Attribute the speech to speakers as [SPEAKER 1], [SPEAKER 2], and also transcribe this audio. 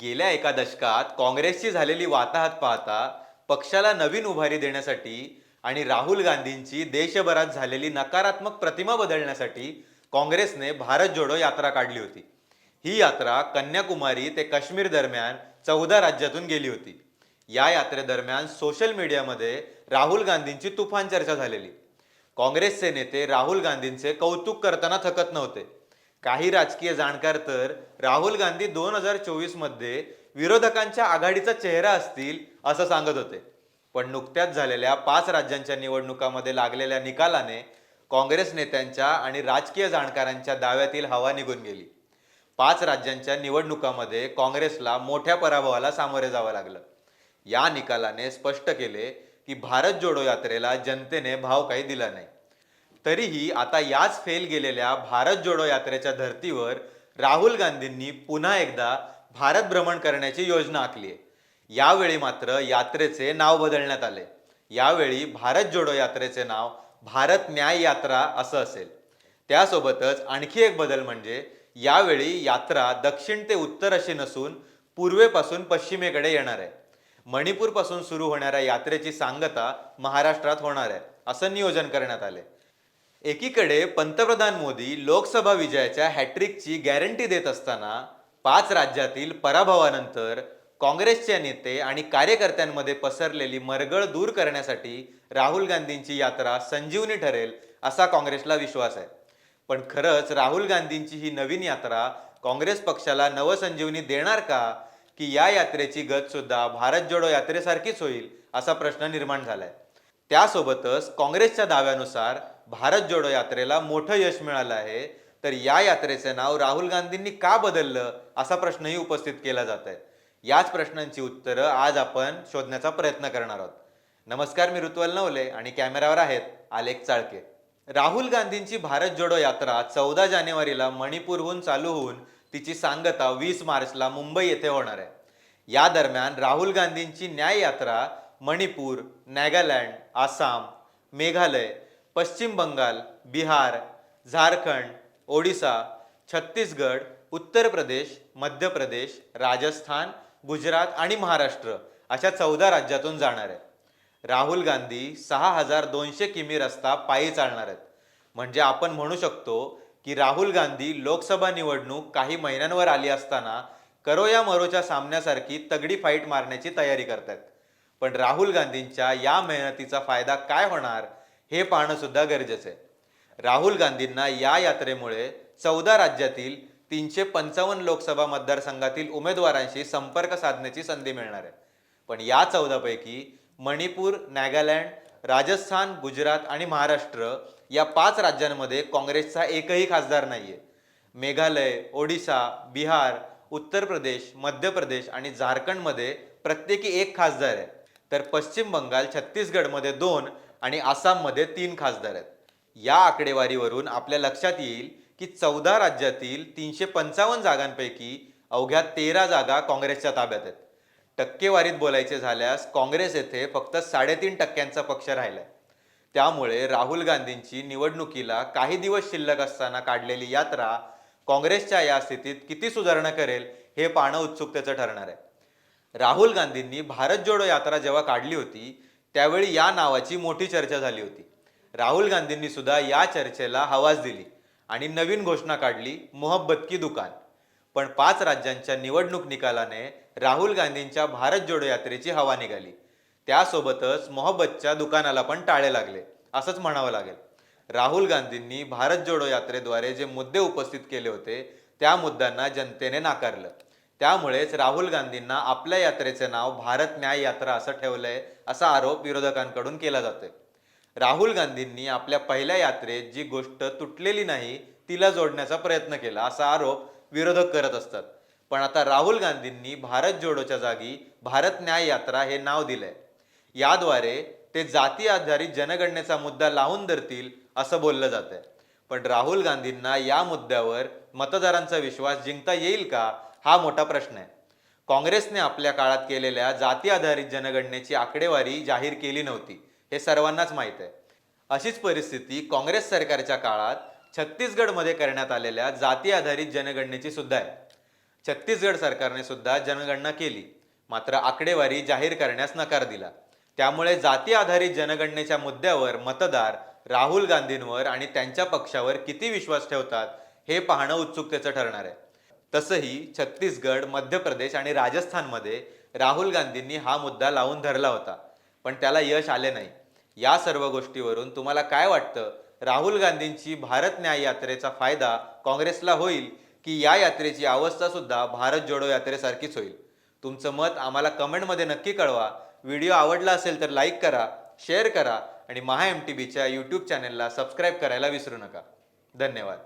[SPEAKER 1] गेल्या एका दशकात काँग्रेसची झालेली वाताहत पाहता पक्षाला नवीन उभारी देण्यासाठी आणि राहुल गांधींची देशभरात झालेली नकारात्मक प्रतिमा बदलण्यासाठी काँग्रेसने भारत जोडो यात्रा काढली होती. ही यात्रा कन्याकुमारी ते काश्मीर दरम्यान चौदा राज्यातून गेली होती. या यात्रेदरम्यान सोशल मीडियामध्ये राहुल गांधींची तुफान चर्चा झालेली. काँग्रेसचे नेते राहुल गांधींचे कौतुक करताना थकत नव्हते. काही राजकीय जाणकार तर राहुल गांधी दोन हजार चोवीसमध्ये विरोधकांच्या आघाडीचा चेहरा असतील असं सांगत होते. पण नुकत्याच झालेल्या पाच राज्यांच्या निवडणुकामध्ये लागलेल्या निकालाने काँग्रेस नेत्यांच्या आणि राजकीय जाणकारांच्या दाव्यातील हवा निघून गेली. पाच राज्यांच्या निवडणुकामध्ये काँग्रेसला मोठ्या पराभवाला सामोरे जावं लागलं. या निकालाने स्पष्ट केले की भारत जोडो यात्रेला जनतेने भाव काही दिला नाही. तरीही आता याच फेल गेलेल्या भारत जोडो यात्रेच्या धर्तीवर राहुल गांधींनी पुन्हा एकदा भारत भ्रमण करण्याची योजना आखली आहे. यावेळी मात्र यात्रेचे नाव बदलण्यात आले. यावेळी भारत जोडो यात्रेचे नाव भारत न्याय यात्रा असं असेल. त्यासोबतच आणखी एक बदल म्हणजे यावेळी यात्रा दक्षिण ते उत्तर अशी नसून पूर्वेपासून पश्चिमेकडे येणार आहे. मणिपूरपासून सुरू होणाऱ्या यात्रेची सांगता महाराष्ट्रात होणार आहे असं नियोजन करण्यात आले. एकीकडे पंतप्रधान मोदी लोकसभा विजयाच्या हॅट्रिकची गॅरंटी देत असताना पाच राज्यातील पराभवानंतर काँग्रेसचे नेते आणि कार्यकर्त्यांमध्ये पसरलेली मरगळ दूर करण्यासाठी राहुल गांधींची यात्रा संजीवनी ठरेल असा काँग्रेसला विश्वास आहे. पण खरंच राहुल गांधींची ही नवीन यात्रा काँग्रेस पक्षाला नवसंजीवनी देणार का? की या यात्रेची गत सुद्धा भारत जोडो यात्रेसारखीच होईल असा प्रश्न निर्माण झालाय. त्यासोबतच काँग्रेसच्या दाव्यानुसार भारत जोडो यात्रेला मोठं यश मिळालं आहे. तर या यात्रेचे नाव राहुल गांधींनी का बदललं असा प्रश्नही उपस्थित केला जात आहे. याच प्रश्नांची उत्तरं आज आपण शोधण्याचा प्रयत्न करणार आहोत. नमस्कार मी ऋतुवल नवले आणि कॅमेरावर आहेत आलेख चाळके. राहुल गांधींची भारत जोडो यात्रा चौदा जानेवारीला मणिपूरहून चालू होऊन तिची सांगता वीस मार्चला मुंबई येथे होणार आहे. या दरम्यान राहुल गांधींची न्याय यात्रा मणिपूर नागालँड आसाम मेघालय पश्चिम बंगाल बिहार झारखंड ओडिसा छत्तीसगड उत्तर प्रदेश मध्य प्रदेश राजस्थान गुजरात आणि महाराष्ट्र अशा चौदा राज्यातून जाणार आहे राहुल गांधी सहा हजार दोनशे किमी रस्ता पायी चालणार आहेत. म्हणजे आपण म्हणू शकतो की राहुल गांधी लोकसभा निवडणूक काही महिन्यांवर आली असताना करो या मरोच्या सामन्यासारखी तगडी फाईट मारण्याची तयारी करतायत. पण राहुल गांधींच्या या मेहनतीचा फायदा काय होणार हे पाहणं सुद्धा गरजेचं आहे. राहुल गांधींना या यात्रेमुळे चौदा राज्यातील तीनशे पंचावन्न लोकसभा मतदारसंघातील उमेदवारांशी संपर्क साधण्याची संधी मिळणार आहे. पण या चौदापैकी मणिपूर नागालँड राजस्थान गुजरात आणि महाराष्ट्र या पाच राज्यांमध्ये काँग्रेसचा एकही खासदार नाहीये. मेघालय ओडिशा बिहार उत्तर प्रदेश मध्य प्रदेश आणि झारखंडमध्ये प्रत्येकी एक खासदार आहे. तर पश्चिम बंगाल छत्तीसगडमध्ये दोन आणि आसाममध्ये तीन खासदार आहेत. या आकडेवारीवरून आपल्या लक्षात येईल की चौदा राज्यातील तीनशे पंचावन्न जागांपैकी अवघ्या तेरा जागा काँग्रेसच्या ताब्यात आहेत. टक्केवारीत बोलायचे झाल्यास काँग्रेस येथे फक्त साडेतीन टक्क्यांचा पक्ष राहिलाय. त्यामुळे राहुल गांधींची निवडणुकीला काही दिवस शिल्लक असताना काढलेली यात्रा काँग्रेसच्या या स्थितीत किती सुधारणा करेल हे पाहणं उत्सुकतेचं ठरणार आहे. राहुल गांधींनी भारत जोडो यात्रा जेव्हा काढली होती त्यावेळी या नावाची मोठी चर्चा झाली होती. राहुल गांधींनी सुद्धा या चर्चेला हवाज दिली आणि नवीन घोषणा काढली मोहब्बत की दुकान. पण पाच राज्यांच्या निवडणूक निकालाने राहुल गांधींच्या भारत जोडो यात्रेची हवा निघाली. त्यासोबतच मोहब्बतच्या दुकानाला पण टाळे लागले असंच म्हणावं लागेल. राहुल गांधींनी भारत जोडो यात्रेद्वारे जे मुद्दे उपस्थित केले होते त्या मुद्द्यांना जनतेने नाकारलं. त्यामुळेच राहुल गांधींना आपल्या यात्रेचे नाव भारत न्याय यात्रा असं ठेवलंय असा आरोप विरोधकांकडून केला जातोय. राहुल गांधींनी आपल्या पहिल्या यात्रेत जी गोष्ट तुटलेली नाही तिला जोडण्याचा प्रयत्न केला असा आरोप विरोधक करत असतात. पण आता राहुल गांधींनी भारत जोडोच्या जागी भारत न्याय यात्रा हे नाव दिलंय. याद्वारे ते जाती आधारित जनगणनेचा मुद्दा लावून धरतील असं बोललं जात आहे पण राहुल गांधींना या मुद्द्यावर मतदारांचा विश्वास जिंकता येईल का हा मोठा प्रश्न आहे. काँग्रेसने आपल्या काळात केलेल्या जाती आधारित जनगणनेची आकडेवारी जाहीर केली नव्हती हे सर्वांनाच माहीत आहे. अशीच परिस्थिती काँग्रेस सरकारच्या काळात छत्तीसगडमध्ये करण्यात आलेल्या जाती आधारित जनगणनेची सुद्धा आहे. छत्तीसगड सरकारने सुद्धा जनगणना केली मात्र आकडेवारी जाहीर करण्यास नकार दिला. त्यामुळे जाती आधारित जनगणनेच्या मुद्द्यावर मतदार राहुल गांधींवर आणि त्यांच्या पक्षावर किती विश्वास ठेवतात हे पाहणं उत्सुकतेचं ठरणार आहे. तसंही छत्तीसगड मध्य प्रदेश आणि राजस्थानमध्ये राहुल गांधींनी हा मुद्दा लावून धरला होता. पण त्याला यश आले नाही. या सर्व गोष्टीवरून तुम्हाला काय वाटतं? राहुल गांधींची भारत न्याय यात्रेचा फायदा काँग्रेसला होईल की या यात्रेची अवस्था सुद्धा भारत जोडो यात्रेसारखीच होईल? तुमचं मत आम्हाला कमेंटमध्ये नक्की कळवा. व्हिडिओ आवडला असेल तर लाईक करा शेअर करा आणि महा एम टी बीच्या यूट्यूब चॅनेलला सबस्क्राईब करायला विसरू नका. धन्यवाद.